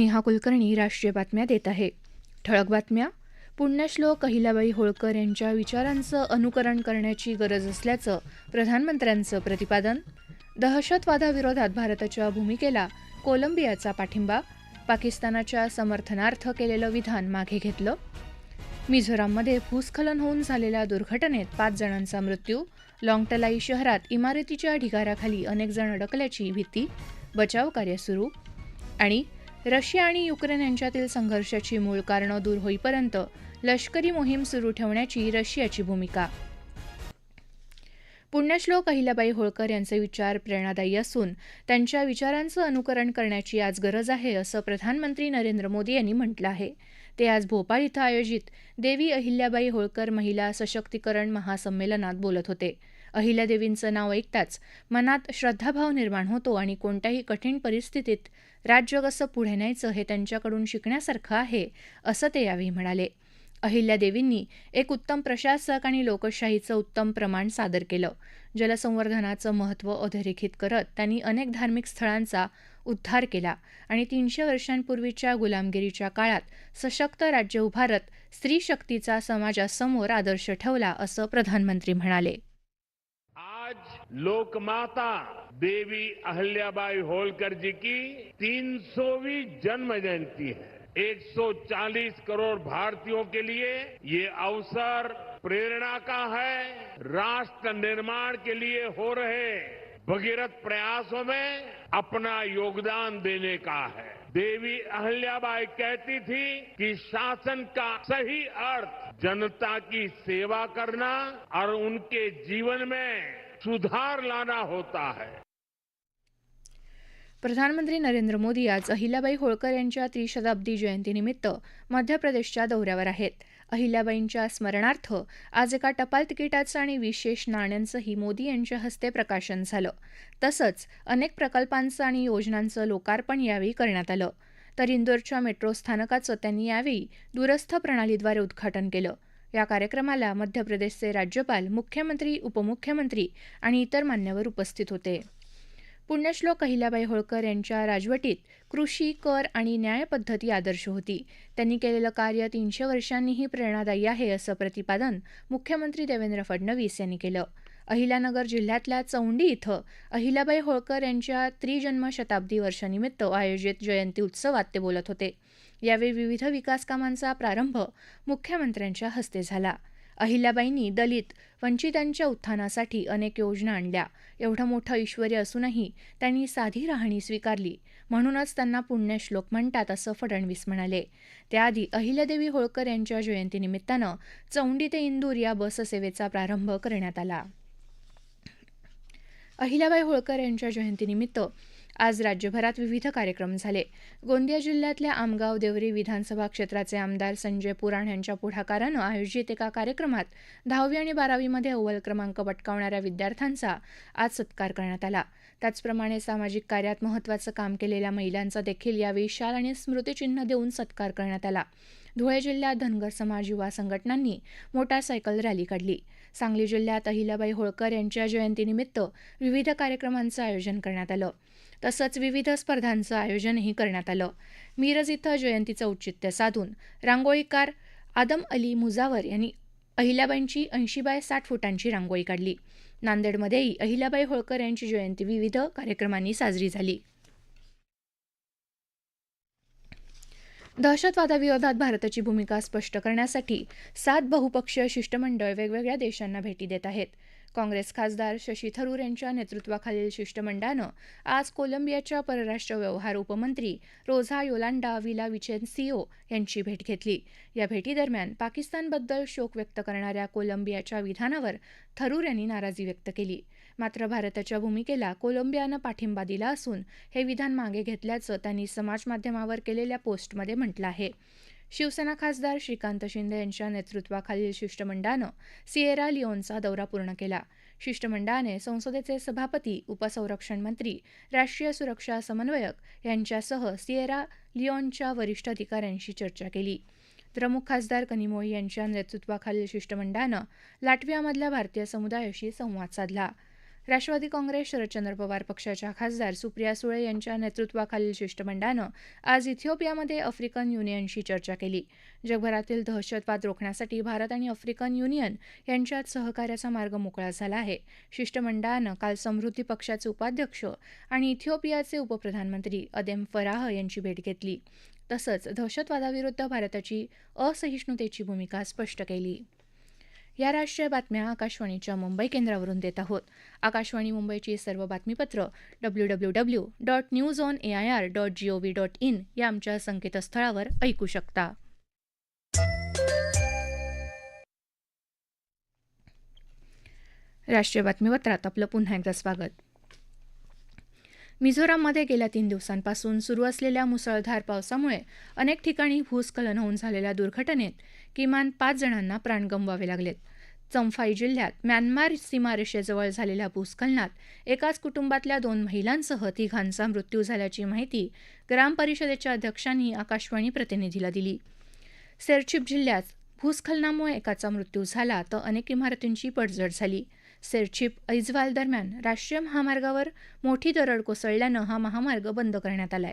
नेहा कुलकर्णी राष्ट्रीय बातम्या देत आहे. ठळक बातम्या. पुण्यश्लोक अहिलाबाई होळकर यांच्या विचारांचं अनुकरण करण्याची गरज असल्याचं प्रधानमंत्र्यांचं प्रतिपादन. दहशतवादाविरोधात भारताच्या भूमिकेला कोलंबियाचा पाठिंबा. पाकिस्तानाच्या समर्थनार्थ केलेलं विधान मागे घेतलं. मिझोराममध्ये भूस्खलन होऊन झालेल्या दुर्घटनेत पाच जणांचा मृत्यू. लाँगटलाई शहरात इमारतीच्या ढिगाऱ्याखाली अनेक जण अडकल्याची भीती. बचाव कार्य सुरू. आणि रशिया आणि युक्रेन यांच्यातील संघर्षाची मूळ कारणं दूर होईपर्यंत लष्करी मोहीम सुरू ठेवण्याची रशियाची भूमिका. पुण्यश्लोक अहिल्याबाई होळकर यांचे विचार प्रेरणादायी असून त्यांच्या विचारांचं अनुकरण करण्याची आज गरज आहे असं प्रधानमंत्री नरेंद्र मोदी यांनी म्हटलं आहे. ते आज भोपाळ इथं आयोजित देवी अहिल्याबाई होळकर महिला सशक्तीकरण महासंमेलनात बोलत होते. अहिल्यादेवींचं नाव ऐकताच मनात श्रद्धाभाव निर्माण होतो आणि कोणत्याही कठीण परिस्थितीत राज्य कसं पुढे न्यायचं हे त्यांच्याकडून शिकण्यासारखं आहे असं ते यावेळी म्हणाले. अहिल्यादेवींनी एक उत्तम प्रशासक आणि लोकशाहीचं उत्तम प्रमाण सादर केलं. जलसंवर्धनाचं महत्त्व अधोरेखित करत त्यांनी अनेक धार्मिक स्थळांचा उद्धार केला आणि तीनशे वर्षांपूर्वीच्या गुलामगिरीच्या काळात सशक्त राज्य उभारत स्त्री शक्तीचा समाजासमोर आदर्श ठेवला असं प्रधानमंत्री म्हणाले. लोकमाता देवी अहल्याबाई होलकर जी की 300वीं जन्म जयंती है। 140 करोड़ भारतीयों के लिए ये अवसर प्रेरणा का है। राष्ट्र निर्माण के लिए हो रहे भगीरथ प्रयासों में अपना योगदान देने का है। देवी अहल्याबाई कहती थी कि शासन का सही अर्थ जनता की सेवा करना और उनके जीवन में सुधार लाना होता है। प्रधानमंत्री नरेंद्र मोदी आज अहिल्याबाई होळकर यांच्या त्रिशताब्दी जयंतीनिमित्त मध्य प्रदेशच्या दौऱ्यावर आहेत. अहिल्याबाईंच्या स्मरणार्थ आज एका टपाल तिकिटाचं आणि विशेष नाण्यांचंही मोदी यांच्या हस्ते प्रकाशन झालं. तसंच अनेक प्रकल्पांचं आणि योजनांचं लोकार्पण यावेळी करण्यात आलं. तर इंदोरच्या मेट्रो स्थानकाचं त्यांनी यावेळी दूरस्थ प्रणालीद्वारे उद्घाटन केलं. या कार्यक्रमाला मध्य प्रदेशचे राज्यपाल मुख्यमंत्री उपमुख्यमंत्री आणि इतर मान्यवर उपस्थित होते. पुण्यश्लोक अहिल्याबाई होळकर यांच्या राजवटीत कृषी कर आणि न्यायपद्धती आदर्श होती. त्यांनी केलेलं कार्य तीनशे वर्षांनीही प्रेरणादायी आहे असं प्रतिपादन मुख्यमंत्री देवेंद्र फडणवीस यांनी केलं. अहिल्यानगर जिल्ह्यातल्या चौंडी इथं अहिल्याबाई होळकर यांच्या त्रिजन्म शताब्दी वर्षानिमित्त आयोजित जयंती उत्सवात ते बोलत होते. यावेळी विविध विकासकामांचा प्रारंभ मुख्यमंत्र्यांच्या हस्ते झाला. अहिल्याबाईंनी दलित वंचितांच्या उत्थानासाठी अनेक योजना आणल्या. एवढं मोठं ऐश्वर असूनही त्यांनी साधी राहणी स्वीकारली. म्हणूनच त्यांना पुण्यश्लोक म्हणतात असं फडणवीस म्हणाले. त्याआधी अहिल्यादेवी होळकर यांच्या जयंतीनिमित्तानं चौंडी ते इंदूर या बससेवेचा प्रारंभ करण्यात आला. अहिल्याबाई होळकर यांच्या जयंतीनिमित्त आज राज्यभरात विविध कार्यक्रम झाले. गोंदिया जिल्ह्यातल्या आमगाव देवरी विधानसभा क्षेत्राचे आमदार संजय पुराण यांच्या पुढाकारानं आयोजित एका कार्यक्रमात दहावी आणि बारावीमध्ये अव्वल क्रमांक पटकावणाऱ्या विद्यार्थ्यांचा आज सत्कार करण्यात आला. त्याचप्रमाणे सामाजिक कार्यात महत्त्वाचं काम केलेल्या महिलांचा देखील यावेळी शाल आणि स्मृतिचिन्ह देऊन सत्कार करण्यात आला. धुळे जिल्ह्यात धनगर समाज युवा संघटनांनी मोटारसायकल रॅली काढली. सांगली जिल्ह्यात अहिल्याबाई होळकर यांच्या जयंतीनिमित्त विविध कार्यक्रमांचं आयोजन करण्यात आलं. तसंच विविध स्पर्धांचं आयोजनही करण्यात आलं. मिरज इथं जयंतीचं औचित्य साधून रांगोळीकार आदम अली मुजावर यांनी अहिल्याबाईंची ऐंशी बाय साठ फुटांची रांगोळी काढली. नांदेडमध्येही अहिल्याबाई होळकर यांची जयंती विविध कार्यक्रमांनी साजरी झाली. दहशतवादाविरोधात भारताची भूमिका स्पष्ट करण्यासाठी सात बहुपक्षीय शिष्टमंडळ वेगवेगळ्या देशांना भेटी देत आहेत. काँग्रेस खासदार शशी थरूर यांच्या नेतृत्वाखालील शिष्टमंडळानं आज कोलंबियाच्या परराष्ट्र व्यवहार उपमंत्री रोझा योलांडा विला विचेन्सिओ यांची भेट घेतली. या भेटीदरम्यान पाकिस्तानबद्दल शोक व्यक्त करणाऱ्या कोलंबियाच्या विधानावर थरूर यांनी नाराजी व्यक्त केली. मात्र भारताच्या भूमिकेला कोलंबियानं पाठिंबा दिला असून हे विधान मागे घेतल्याचं त्यांनी समाजमाध्यमावर केलेल्या पोस्टमध्ये म्हटलं आहे. शिवसेना खासदार श्रीकांत शिंदे यांच्या नेतृत्वाखालील शिष्टमंडळानं सिएरा लिओनचा दौरा पूर्ण केला. शिष्टमंडळाने संसदेचे सभापती उपसंरक्षण मंत्री राष्ट्रीय सुरक्षा समन्वयक यांच्यासह सिएरा लिओनच्या वरिष्ठ अधिकाऱ्यांशी चर्चा केली. द्रमुक खासदार कनिमोई यांच्या नेतृत्वाखालील शिष्टमंडळानं लाटवियामधल्या भारतीय समुदायाशी संवाद साधला. राष्ट्रवादी काँग्रेस शरदचंद्र पवार पक्षाच्या खासदार सुप्रिया सुळे यांच्या नेतृत्वाखालील शिष्टमंडळानं आज इथिओपियामध्ये आफ्रिकन युनियनशी चर्चा केली. जगभरातील दहशतवाद रोखण्यासाठी भारत आणि आफ्रिकन युनियन यांच्यात सहकार्याचा मार्ग मोकळा झाला आहे. शिष्टमंडळानं काल समृद्धी पक्षाचे उपाध्यक्ष आणि इथिओपियाचे उपप्रधानमंत्री अदेम फराह यांची भेट घेतली. तसंच दहशतवादाविरुद्ध भारताची असहिष्णुतेची भूमिका स्पष्ट केली. या राष्ट्रीय बातम्या आकाशवाणीच्या मुंबई केंद्रावरून देत आहोत. आकाशवाणी मुंबईची सर्व बातमीपत्र W W W dot news on A I R dot G O V dot in या आमच्या संकेतस्थळावर ऐकू शकता. राष्ट्रीय बातमीपत्रात आपलं पुन्हा एकदा स्वागत. मिझोराममध्ये गेल्या तीन दिवसांपासून सुरू असलेल्या मुसळधार पावसामुळे अनेक ठिकाणी भूस्खलन होऊन झालेल्या दुर्घटनेत किमान पाच जणांना प्राण गमवावे लागलेत. चंफाई जिल्ह्यात म्यानमार सीमारेषेजवळ झालेल्या भूस्खलनात एकाच कुटुंबातल्या दोन महिलांसह तिघांचा मृत्यू झाल्याची माहिती ग्रामपरिषदेच्या अध्यक्षांनी आकाशवाणी प्रतिनिधीला दिली. सेरचिप जिल्ह्यात भूस्खलनामुळे एकाचा मृत्यू झाला तर अनेक इमारतींची पडझड झाली. सेरचिप ऐजवाल दरम्यान राष्ट्रीय महामार्गावर मोठी दरड कोसळल्यानं हा महामार्ग बंद करण्यात आलाय.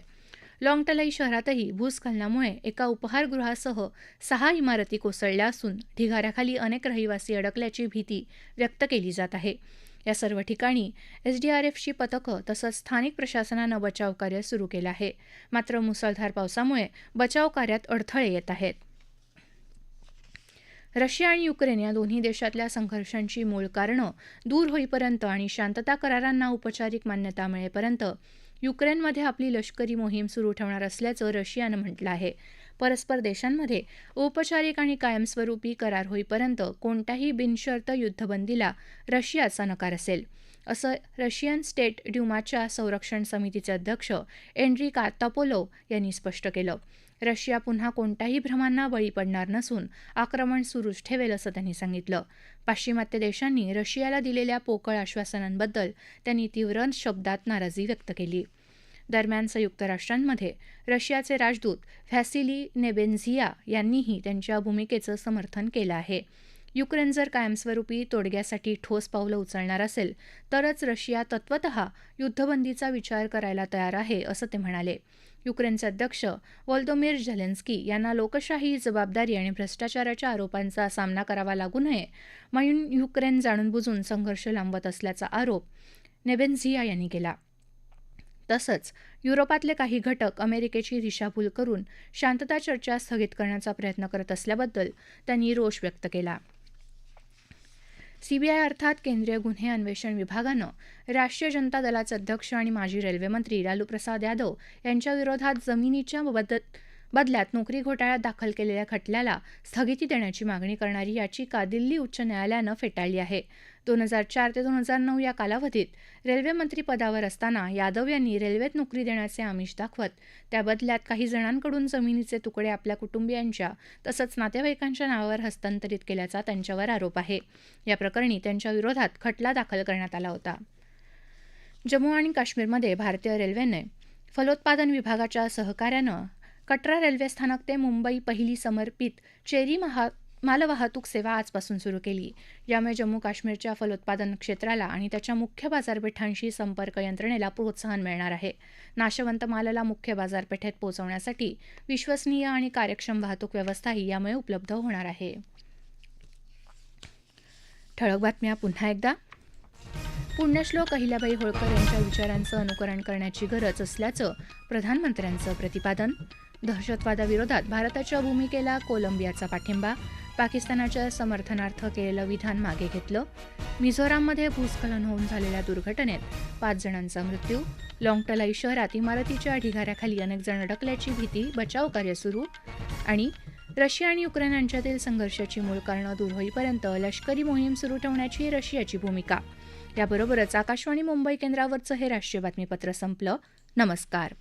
लाँगटलाई शहरातही भूस्खलनामुळे एका उपहारगृहासह सहा इमारती कोसळल्या असून ढिगाऱ्याखाली अनेक रहिवासी अडकल्याची भीती व्यक्त केली जात आहे. या सर्व ठिकाणी एसडीआरएफची पथकं तसंच स्थानिक प्रशासनानं बचावकार्य सुरू केलं आहे. मात्र मुसळधार पावसामुळे बचावकार्यात अडथळे येत आहेत. रशिया आणि युक्रेन या दोन्ही देशातल्या संघर्षांची मूळ कारणं दूर होईपर्यंत आणि शांतता करारांना औपचारिक मान्यता मिळेपर्यंत युक्रेनमध्ये आपली लष्करी मोहीम सुरू ठेवणार असल्याचं रशियानं म्हटलं आहे. परस्पर देशांमध्ये औपचारिक आणि कायमस्वरूपी करार होईपर्यंत कोणत्याही बिनशर्त युद्धबंदीला रशियाचा नकार असेल. असं रशियन स्टेट ड्युमाच्या संरक्षण समितीचे अध्यक्ष एन्ड्री कातापोलोव यांनी स्पष्ट केलं. रशिया पुन्हा कोणत्याही भ्रमांना बळी पडणार नसून आक्रमण सुरूच ठेवेल असं त्यांनी सांगितलं. पाश्चिमात्य देशांनी रशियाला दिलेल्या पोकळ आश्वासनांबद्दल त्यांनी तीव्र शब्दात नाराजी व्यक्त केली. दरम्यान संयुक्त राष्ट्रांमध्ये रशियाचे राजदूत व्हॅसिली नेबेन्झिया यांनीही त्यांच्या भूमिकेचं समर्थन केलं आहे. युक्रेन जर कायमस्वरूपी तोडग्यासाठी ठोस पावलं उचलणार असेल तरच रशिया तत्वतः युद्धबंदीचा विचार करायला तयार आहे असं ते म्हणाले. युक्रेनचे अध्यक्ष वॉल्दोमिर झेलेन्स्की यांना लोकशाही जबाबदारी आणि भ्रष्टाचाराच्या आरोपांचा सामना करावा लागू नये म्हणून युक्रेन जाणून बुजून संघर्ष लांबत असल्याचा आरोप नेबेन्झिया यांनी केला. तसंच युरोपातले काही घटक अमेरिकेची दिशाभूल करून शांतता चर्चा स्थगित करण्याचा प्रयत्न करत असल्याबद्दल त्यांनी रोष व्यक्त केला. सीबीआय अर्थात केंद्रीय गुन्हे अन्वेषण विभागानं राष्ट्रीय जनता दलाचे अध्यक्ष आणि माजी रेल्वेमंत्री लालू प्रसाद यादव यांच्या विरोधात जमिनीच्या बदत बदल्यात नोकरी घोटाळ्यात दाखल केलेल्या खटल्याला स्थगिती देण्याची मागणी करणारी याचिका दिल्ली उच्च न्यायालयानं फेटाळली आहे. दोन हजार चार ते दोन हजार नऊ या कालावधीत रेल्वेमंत्रीपदावर असताना यादव यांनी रेल्वेत नोकरी देण्याचे आमिष दाखवत त्या बदल्यात काही जणांकडून जमिनीचे तुकडे आपल्या कुटुंबियांच्या तसंच नातेवाईकांच्या नावावर हस्तांतरित केल्याचा त्यांच्यावर आरोप आहे. या प्रकरणी त्यांच्या विरोधात खटला दाखल करण्यात आला होता. जम्मू आणि काश्मीरमध्ये भारतीय रेल्वेने फलोत्पादन विभागाच्या सहकार्यानं कटरा रेल्वे स्थानक ते मुंबई पहिली समर्पित चेरी महा मालवाहतूक सेवा आजपासून सुरू केली. यामुळे जम्मू काश्मीरच्या फलोत्पादन क्षेत्राला आणि त्याच्या मुख्य बाजारपेठांशी संपर्क यंत्रणेला प्रोत्साहन मिळणार आहे. नाशवंत मालाला मुख्य बाजारपेठेत पोहोचवण्यासाठी विश्वसनीय आणि कार्यक्षम वाहतूक व्यवस्थाही यामुळे उपलब्ध होणार आहे. ठळक बातम्या पुन्हा एकदा. पुण्यश्लोक अहिल्याबाई होळकर यांच्या विचारांचं अनुकरण करण्याची गरज असल्याचं प्रधानमंत्र्यांचं प्रतिपादन दहशतवादाविरोधात भारताच्या भूमिकेला कोलंबियाचा पाठिंबा पाकिस्तानाच्या समर्थनार्थ केलेलं विधान मागे घेतलं मिझोराममध्ये भूस्खलन होऊन झालेल्या दुर्घटनेत पाच जणांचा मृत्यू लाँगटलाई शहरात इमारतीच्या ढिगाऱ्याखाली अनेक जण अडकल्याची भीती बचाव कार्य सुरू आणि रशिया आणि युक्रेन यांच्यातील संघर्षाची मूळ कारणं दूर होईपर्यंत लष्करी मोहीम सुरू ठेवण्याची रशियाची भूमिका. याबरोबरच आकाशवाणी मुंबई केंद्रावरचं हे राष्ट्रीय बातमीपत्र संपलं. नमस्कार.